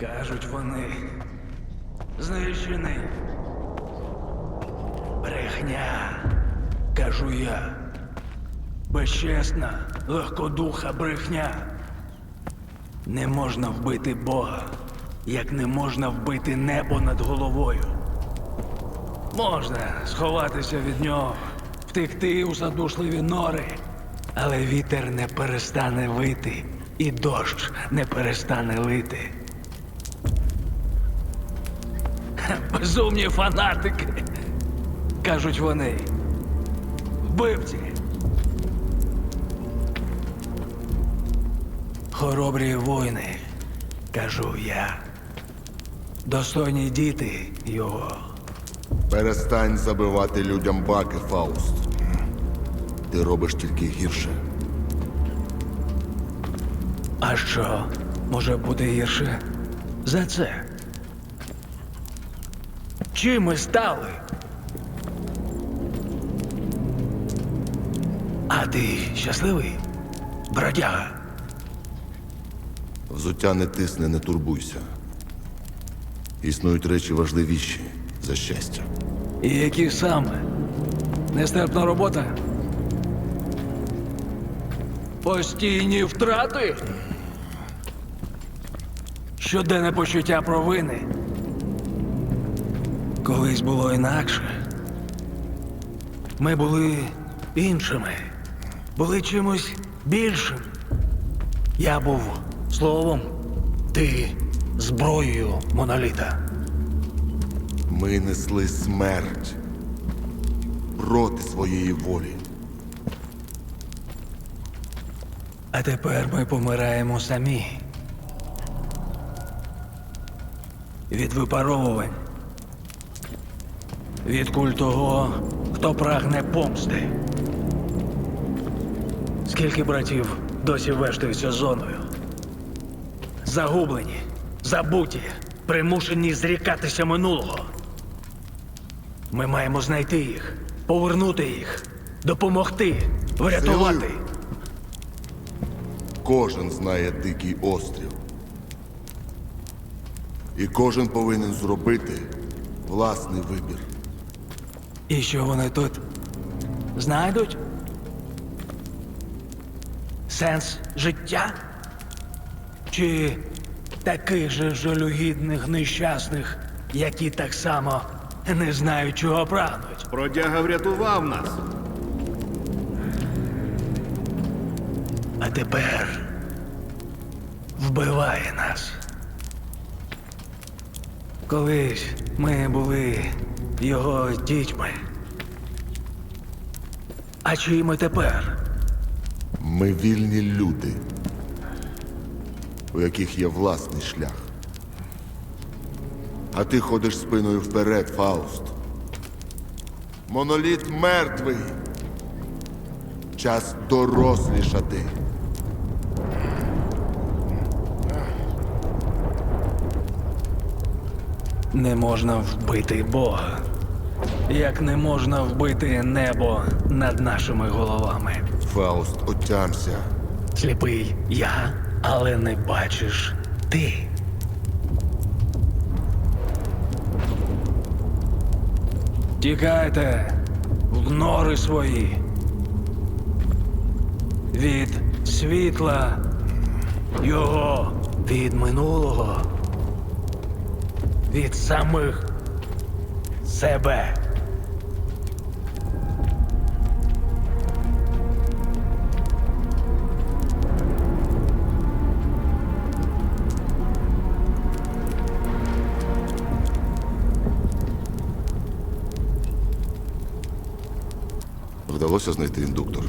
кажуть вони. Знищений. Брехня, кажу я. Безчесна, легкодуха брехня. Не можна вбити Бога, як не можна вбити небо над головою. Можна сховатися від нього, втекти у задушливі нори, але вітер не перестане вити, і дощ не перестане лити. Безумні фанатики, кажуть вони. Вбивці. Хоробрі воїни, кажу я. Достойні діти його. Перестань забивати людям баки, Фауст. Ти робиш тільки гірше. А що може бути гірше за це? Чим ми стали? А ти щасливий, бродяга? Взуття не тисне, не турбуйся. Існують речі важливіші за щастя. І які саме? Нестерпна робота? Постійні втрати? Щоденне почуття провини. Колись було інакше. Ми були іншими, були чимось більшим. Я був словом, ти зброєю моноліта. Ми несли смерть проти своєї волі. А тепер ми помираємо самі. Від випаровувань. Від куль того, хто прагне помсти. Скільки братів досі вештаються зоною? Загублені, забуті, примушені зрікатися минулого. Ми маємо знайти їх, повернути їх, допомогти, врятувати. Кожен знає дикий острів. І кожен повинен зробити власний вибір. І що вони тут знайдуть? Сенс життя? Чи таких же жалюгідних нещасних, які так само не знають, чого прагнуть? Бродяга врятував нас. А тепер вбиває нас. Колись ми були його дітьми. А чиї ми тепер? Ми вільні люди, у яких є власний шлях. А ти ходиш спиною вперед, Фауст. Моноліт мертвий. Час дорослішати. Не можна вбити Бога. Як не можна вбити небо над нашими головами. Фауст, отямся. Сліпий я, але не бачиш ти. Тікайте в нори свої. Від світла його від минулого. Від самих себе. Вдалося знайти індуктор.